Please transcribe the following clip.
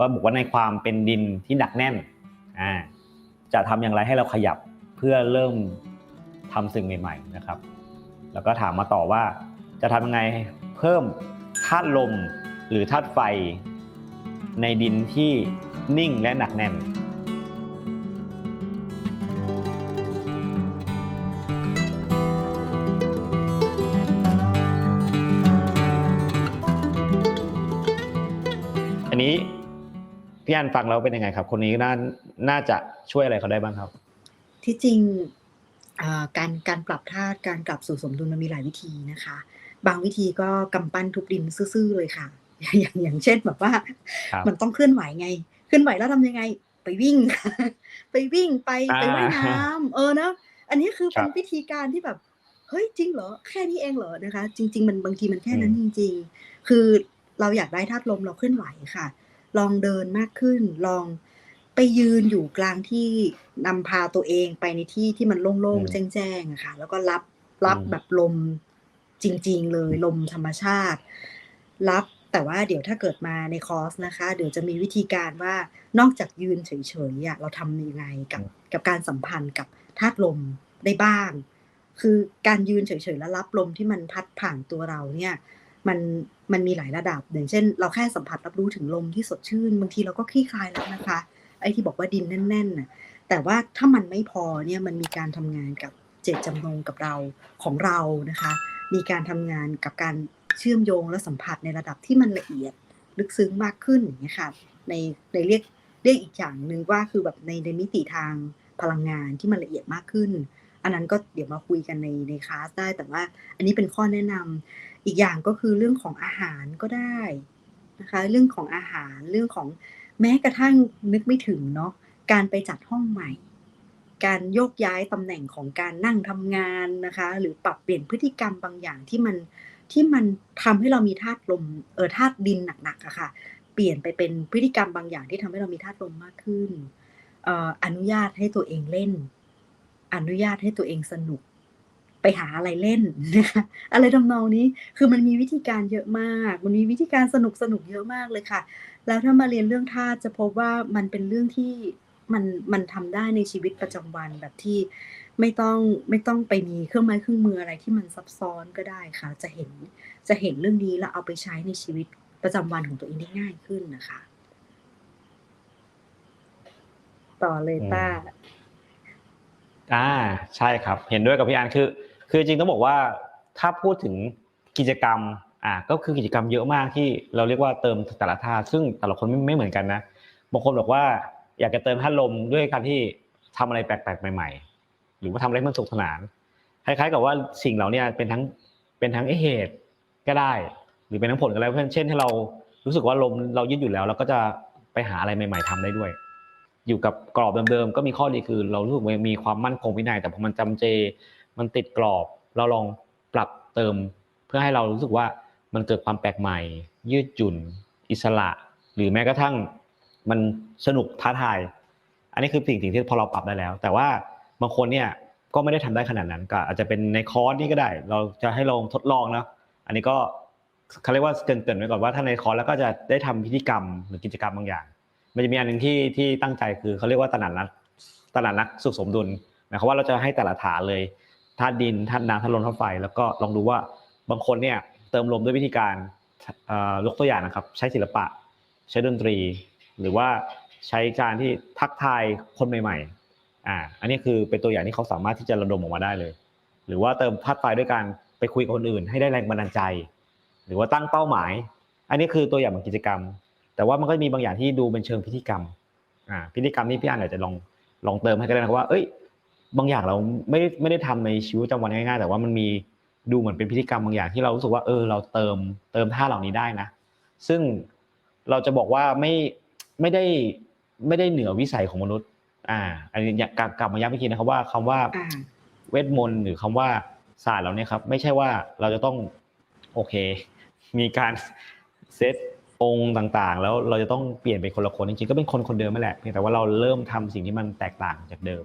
ก็บอกว่าในความเป็นดินที่หนักแน่นอ่าจะทำอย่างไรให้เราขยับเพื่อเริ่มทำสิ่งใหม่ ๆนะครับ แล้วก็ถามมาต่อว่าจะทำยังไงเพิ่มธาตุลมหรือธาตุไฟ ในดินที่นิ่งและหนักแน่นอันนี้ พี่อันฟังแล้วเป็นยังไงครับ คนนี้น่าน่าจะช่วยอะไรเขาได้บ้างครับ ที่จริงอ่าการการปรับธาตุการกลับสู่สมดุลมันมีหลายวิธีนะคะ บางวิธีก็กำปั้นทุบดินซื่อๆเลยค่ะ อย่างอย่างเช่นแบบว่าครับมันต้องเคลื่อนไหวไงเคลื่อนไหวแล้วทำยังไง ไปวิ่ง ไปวิ่งไปอ่าไปว่ายน้ำเออเนอะอันนี้คือครัเป็นบวิธีการที่แบบเฮ้ยจริงเหรอแค่นี้เองเหรอนะคะ จริง ๆ มันบางทีมันแค่นั้นอืจมริง ๆ คือเราอยากได้ธาตุลมเราเคลื่อนไหวค่ะ ลองเดินมากขึ้น ลองไปยืนอยู่กลางที่นำพาตัวเองไปในที่ที่มันโล่อืงมๆแจ้งๆอะค่ะ แล้วก็รับอืรับมแบบลมจริง ๆ เลยลมธรรมชาติ รับแต่ว่าเดี๋ยวถ้าเกิดมาในคอร์สนะคะ เดี๋ยวจะมีวิธีการว่านอกจากยืนเฉยๆอะเราทำยังไงกับกับการสัมพันธ์กับธาตุลมได้บ้าง คือการยืนเฉยๆแล้วรับลมที่มันพัดผ่านตัวเราเนี่ย มัน มันมีหลายระดับอย่างเช่น เราแค่สัมผัสรับรู้ถึงลมที่สดชื่น บางทีเราก็คลี่คลายแล้วนะคะ ไอ้ที่บอกว่าดินแน่นๆน่ะแต่ว่าถ้ามันไม่พอเนี่ยมันมีการทำงานกับเจตจำนงกับเราของเรานะคะ มีการทำงานกับการเชื่อมโยงและสัมผัสในระดับที่มันละเอียดลึกซึ้งมากขึ้นอย่างนี้ยค่ะในในเรียกเรียกอีกอย่างหนึ่งว่าคือแบบในในมิติทางพลังงานที่มันละเอียดมากขึ้น อันนั้นก็เดี๋ยวมาคุยกันในในคลาสได้แต่ว่าอันนี้เป็นข้อแนะนำ อีกอย่างก็คือเรื่องของอาหารก็ได้นะคะเรื่องของอาหารเรื่องของแม้กระทั่งนึกไม่ถึงเนาะการไปจัดห้องใหม่ การโยกย้ายตำแหน่งของการนั่งทำงานนะคะ หรือปรับเปลี่ยนพฤติกรรมบางอย่างที่มันที่มันทำให้เรามีธาตุลมเออธาตุดินหนักๆอะค่ะ เปลี่ยนไปเป็นพฤติกรรมบางอย่างที่ทำให้เรามีธาตุลมมากขึ้นอออนุญาตให้ตัวเองเล่น อนุญาตให้ตัวเองสนุก ไปหาอะไรเล่นนะคะอะไรทำนองนี้คือมันมีวิธีการเยอะมาก มันมีวิธีการสนุกสนุกเยอะมากเลยค่ะ แล้วถ้ามาเรียนเรื่องธาตุจะพบว่ามันเป็นเรื่องที่มันมันทำได้ในชีวิตประจำวันแบบที่ไม่ต้องไม่ต้องไปมีเครื่องไม้เครื่องมืออะไรที่มันซับซ้อนก็ได้ค่ะ จะเห็นจะเห็นเรื่องนี้แล้วเอาไปใช้ในชีวิตประจำวันของตัวเองได้ง่ายขึ้นนะคะ ต่อเลยอืมป้า อ่า ใช่ครับ เห็นด้วยกับพี่อันคือ คือจริงต้องบอกว่าถ้าพูดถึงกิจกรรมอ่าก็คือกิจกรรมเยอะมากที่เราเรียกว่าเติมแต่ละท่าซึ่งแต่ละคนไม่ไม่เหมือนกันนะบางคนบอกว่าอยากจะเติมท่าลมด้วยการที่ทำอะไรแปลกๆใหม่ ๆ หรือว่าทำอะไรมันสนุกสนานคล้ายๆกับว่าสิ่งเหล่านี้เป็นทั้งเป็นทั้งเหตุก็ได้ หรือเป็นทั้งผลก็ได้เช่นถ้าเรารู้สึกว่าลมเรายืดอยู่แล้วเราก็จะไปหาอะไรใหม่ ๆทำได้ด้วย อยู่กับกรอบเดิมๆก็มีข้อดีคือ เรารู้สึกมีความมั่นคงวินัยแต่พอมันจำเจ มันติดกรอบ เราลองปรับเติม เพื่อให้เรารู้สึกว่ามันเกิดความแปลกใหม่ ยืดหยุ่น อิสระ หรือแม้กระทั่งมันสนุกท้าทาย อันนี้คือสิ่งสิ่งที่พอเราปรับได้แล้ว แต่ว่าบางคนเนี่ยก็ไม่ได้ทำได้ขนาดนั้นก็อาจจะเป็นในคอร์สนี่ก็ได้ เราจะให้ลองทดลองนะอันนี้ก็เขาเรียกว่าเกรินๆไว้ก่อนว่าถ้าในคอร์สแล้วก็จะได้ทำพิธีกรรมหรือกิจกรรมบางอย่าง มันจะมีอันหนึ่งที่ที่ตั้งใจคือเขาเรียกว่าตลาดนัดตลาดนัดสุขสมดุลหมายความว่าเราจะให้แต่ละฐานเลย ธาตุดินธาตุน้ำธาตุลมธาตุไฟแล้วก็ลองดูว่าบางคนเนี่ยเติมลมด้วยวิธีการอ่อยกตัวอย่างนะครับ ใช้ศิลปะ ใช้ดนตรี หรือว่าใช้การที่ทักทายคนใหม่ๆอ่าอันนี้คือเป็นตัวอย่างที่เขาสามารถที่จะระดมออกมาได้เลย หรือว่าเติมธาตุไฟด้วยการไปคุยกับคนอื่น ให้ได้แรงบันดาลใจ หรือว่าตั้งเป้าหมาย อันนี้คือตัวอย่างของกิจกรรม แต่ว่ามันก็มีบางอย่างที่ดูเป็นเชิงพิธีกรรมอ่าพิธีกรรมนี่พี่อันอาจจะลองลองเติมให้ก็ได้นะครับว่าเอ้ย บางอย่างเราไม่ได้ไม่ได้ทำในชีวิตประจำวันง่ายๆ แต่ว่ามันมีดูเหมือนเป็นพิธีกรรมบางอย่างที่เรารู้สึกว่าเออเราเติมเติมท่าเหล่านี้ได้นะ ซึ่งเราจะบอกว่าไม่ไม่ได้ไม่ได้เหนือวิสัยของมนุษย์ อ่า อันนี้อยากกลับกลับมาย้ำอีกทีนะครับว่าคำว่าอ่าเวทมนต์หรือคำว่าศาสตร์เราเนี่ยครับ ไม่ใช่ว่าเราจะต้องโอเค มีการเซตองค์ต่างๆ แล้วเราจะต้องเปลี่ยนเป็นคนละคนจริงๆก็เป็นคนคนเดิมนั่นแหละเพียงแต่ว่าเราเริ่มทำสิ่งที่มันแตกต่างจากเดิม